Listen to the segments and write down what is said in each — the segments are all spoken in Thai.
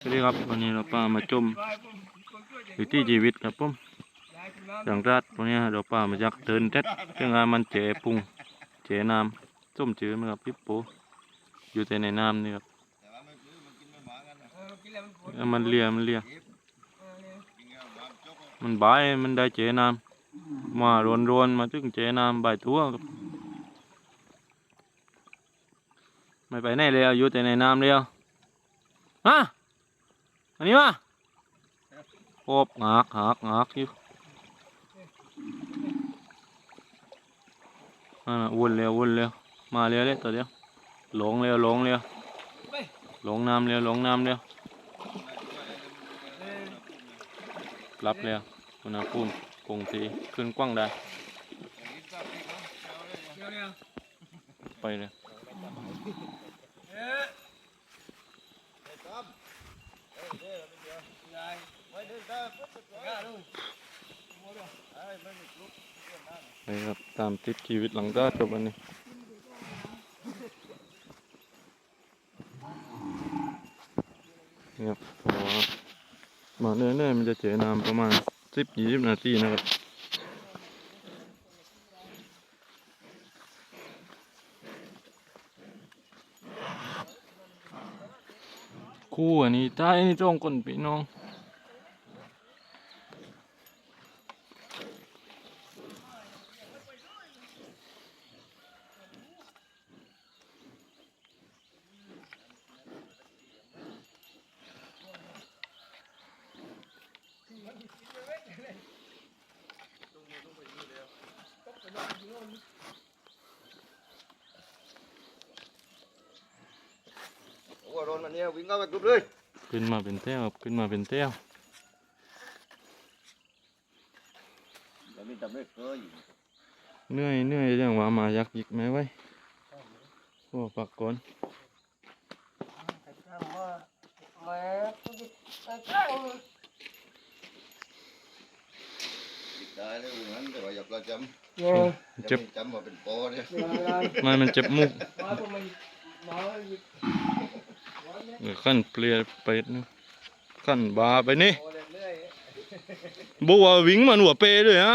สวัสดีครับวันนี้เราป้ามาจมวิถีชีวิตครับผมอย่างรัดวันนี้เราป้ามาจากเดินเท็ดเรื่องงานมันเจ๋ปุงเจ๋น้ำส้มจืดไหมครับพี่ปูอยู่แต่ในน้ำนี่ครับมันเลียมันเลียมันบายมันได้เจ๋น้ำมารวนรวนๆมาถึงเจ๋น้ำใบทั่วครับไม่ไปไหนเลยอยู่แต่ในน้ำเลยอะฮะ อันนี้มาโอบหักหักหักอยู่นั่นวนเร็ววนเร็วมาเร็วเลยตัวเดียวหลงเร็วหลงเร็วหลงน้ำเร็วหลงน้ำเร็วรับเร็วอุณหภูมิคงทีขึ้นกว้างได้ไปเลย ไปครับตามติดชีวิตหลังด้าครับวันนี้นี่ครับพอมาเรื่อยๆมันจะเจอน้ำประมาณสิบยี่สิบนาทีนะครับ คู่อันนี้ใต้นี่จ้องคนพี่น้อง โอ้โดนมันเนี่ยวิ่งเข้าไปกรุ๊บเลยขึ้นมาเป็นแถวครับขึ้นมาเป็นแถวแต่มีทำไม่เคยเหนื่อยเหนื่อยจังว่ามายักยิกไหมไว้โอ้ปักก่อนได้เลยงั้นแต่ว่าอยากเราจเจ็บำจำมาเป็นปอเนี่ยไม่มันเจ็บมุกเออ ขั้นเปลี่ยนไปนะขั้นบาไปนี่บัววิ่งมันหัวเปด้วยฮะ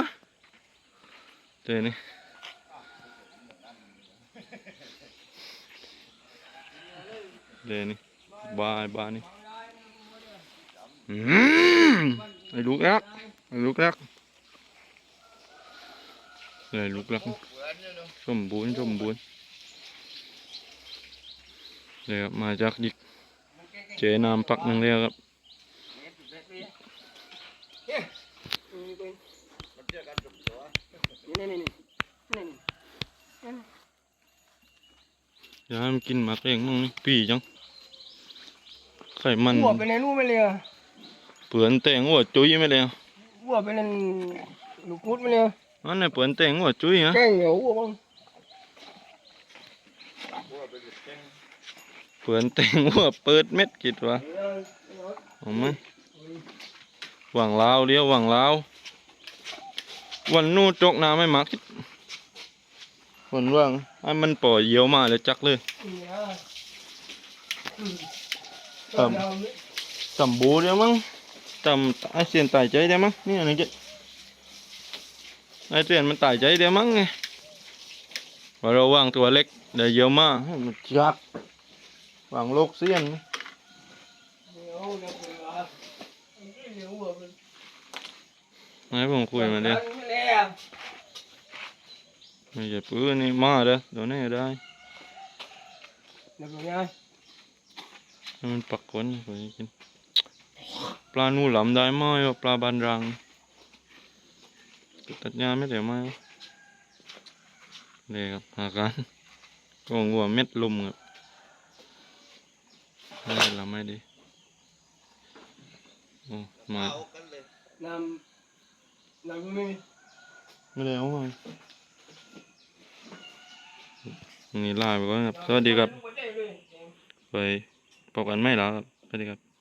เจนี่เดนี่บายบานี่อืมไอ้ลูกรักไอ้ลูกรักไอ้ลูกรักสมบูรณ์สมบูรณ์ เลยครับมาจากดิกเจน้ำปักหนึ่งเลยครับอย่าให้มันกินหมากเองน้องนี่ปีจังไข่มันหัวไปเล่นลูกไปเลยอะเปือนแต่งหัวจุ้ยไม่เลยอะหัวไปเล่นลูกพุดไปเลยอะอันนี้เปือนแต่งหัวจุ้ยฮะแกงเหนียวหัวบ้าง เปือนแตงหัวเปิดเม็ดกิดวะเอาไหมหวังลาวเลี้ยวหวังลาววันนู้นจกน้ำไม่มาคิดวันว่างให้มันปล่อยเยี่ยวมาเลยจักเลย Ẩm. จำบูเดียวมั้งจำไอเสียนตายใจเดียวมั้งนี่อะไรจ๊ไอเสียนมันตายใจเดียวมั้งไงว่าเราว่างตัวเล็กเดี๋ยวเยี่ยวมาให้มันจัก หวางโลกเสียนเหนียนียวเหนียวหัวไปให้ผมคุยมาเดี๋ยวไม่ยไม่ใช่ปืนนี่มาเด้อเดี๋ยวนี้ได้เดี๋ยวไงให้มันปักคนไปกินปลาหนูหลำได้ไหมวะปลาบานรังตัดหญ้าไม่ได้ไหมวะเลยครับอาการก็งัวเม็ดลมครับ ไม่ละไม่ดีโอ้มาเอากันเลยน้ำน้ำไม่มีไม่ได้เอามานี่ลาไปก่อนครับ สวัสดีครับ ไปพบกันไม่หรอครับ สวัสดีครับ